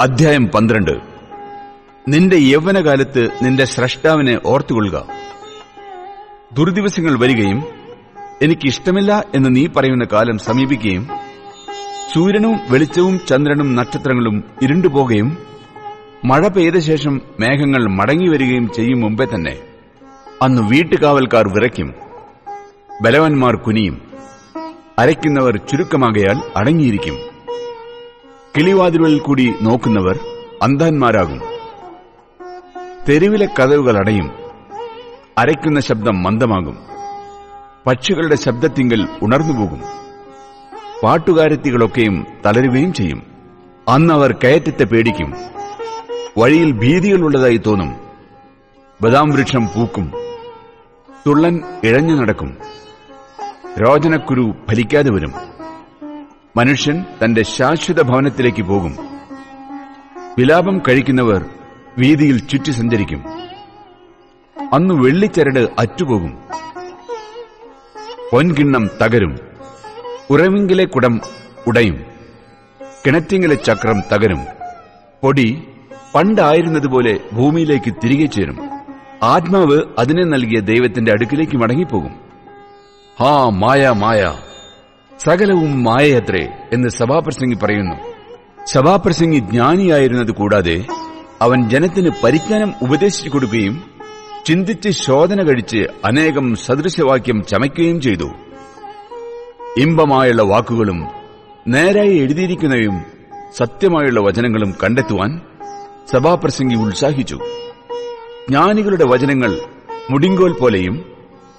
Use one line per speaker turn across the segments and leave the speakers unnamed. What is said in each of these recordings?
അധ്യായം പന്ത്രണ്ട്. നിന്റെ യൗവനകാലത്ത് നിന്റെ സ്രഷ്ടാവിനെ ഓർത്തുകൊള്ളുക. ദുർദിവസങ്ങൾ വരികയും എനിക്കിഷ്ടമില്ല എന്ന് നീ പറയുന്ന കാലം സമീപിക്കുകയും സൂര്യനും വെളിച്ചവും ചന്ദ്രനും നക്ഷത്രങ്ങളും ഇരുണ്ടുപോകുകയും മഴ പെയ്ത ശേഷം മേഘങ്ങൾ മടങ്ങി വരികയും ചെയ്യും മുമ്പേ തന്നെ. അന്ന് വീട്ടുകാവൽക്കാർ വിറയ്ക്കും. ബലവാന്മാർ കുനിയും. അരയ്ക്കുന്നവർ ചുരുക്കമാകയാൽ അടങ്ങിയിരിക്കും. കിളിവാതിലുകളിൽ കൂടി നോക്കുന്നവർ അന്ധന്മാരാകും. തെരുവിലെ കഥവുകൾ അടയും. അരയ്ക്കുന്ന ശബ്ദം മന്ദമാകും. പക്ഷികളുടെ ശബ്ദത്തിങ്കൽ ഉണർന്നുപോകും. പാട്ടുകാരത്തികളൊക്കെയും തളരുകയും ചെയ്യും. അന്ന് അവർ കയറ്റത്തെ പേടിക്കും. വഴിയിൽ ഭീതികളുള്ളതായി തോന്നും. ബദാം വൃക്ഷം പൂക്കും. തുള്ളൻ ഇഴഞ്ഞു നടക്കും. രോചനക്കുരു ഫലിക്കാതെ വരും. മനുഷ്യൻ തന്റെ ശാശ്വത ഭവനത്തിലേക്ക് പോകും. വിലാപം കഴിക്കുന്നവർ വീതിയിൽ ചുറ്റി സഞ്ചരിക്കും. അന്ന് വെള്ളിച്ചരട് അറ്റുപോകും. പൊൻകിണ്ണം തകരും. ഉറവിങ്കിലെ കുടം ഉടയും. കിണറ്റിങ്ങിലെ ചക്രം തകരും. പൊടി പണ്ടായിരുന്നതുപോലെ ഭൂമിയിലേക്ക് തിരികെ ചേരും. ആത്മാവ് അതിനെ നൽകിയ ദൈവത്തിന്റെ അടുക്കിലേക്ക് മടങ്ങിപ്പോകും. ഹാ മായ മായ. സകലവും മായയത്രേ എന്ന് സഭാപ്രസംഗി പറയുന്നു. സഭാപ്രസംഗി ജ്ഞാനിയായിരുന്നത് കൂടാതെ അവൻ ജനത്തിന് പരിജ്ഞാനം ഉപദേശിച്ചു കൊടുക്കുകയും ചിന്തിച്ച് ശോധന കഴിച്ച് അനേകം സദൃശവാക്യം ചമയ്ക്കുകയും ചെയ്തു. ഇമ്പമായുള്ള വാക്കുകളും നേരായി എഴുതിയിരിക്കുന്നവയും സത്യമായുള്ള വചനങ്ങളും കണ്ടെത്തുവാൻ സഭാപ്രസംഗി ഉത്സാഹിച്ചു. ജ്ഞാനികളുടെ വചനങ്ങൾ മുടിങ്കോൽ പോലെയും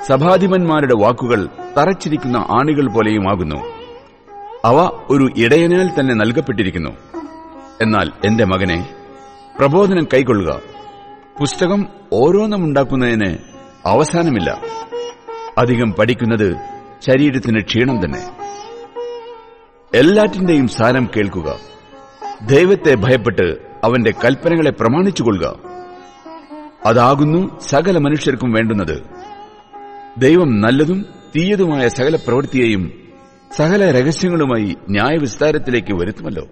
സഭാധിപന്മാരുടെ വാക്കുകൾ തറച്ചിരിക്കുന്ന ആണികൾ പോലെയുമാകുന്നു അവ ഒരു ഇടയനാൽ തന്നെ നൽകപ്പെട്ടിരിക്കുന്നു. എന്നാൽ എന്റെ മകനെ പ്രബോധനം കൈക്കൊള്ളുക. പുസ്തകം ഓരോന്നും ഉണ്ടാക്കുന്നതിന് അവസാനമില്ല. അധികം പഠിക്കുന്നത് ശരീരത്തിന് ക്ഷീണം തന്നെ. എല്ലാറ്റിന്റെയും സാരം കേൾക്കുക. ദൈവത്തെ ഭയപ്പെട്ട് അവന്റെ കൽപ്പനകളെ പ്രമാണിച്ചുകൊള്ളുക. അതാകുന്നു സകല മനുഷ്യർക്കും വേണ്ടുന്നത്. ദൈവം നല്ലതും തീയതുമായ സകല പ്രവൃത്തിയെയും സകല രഹസ്യങ്ങളുമായി ന്യായവിസ്താരത്തിലേക്ക് വരുത്തുമല്ലോ.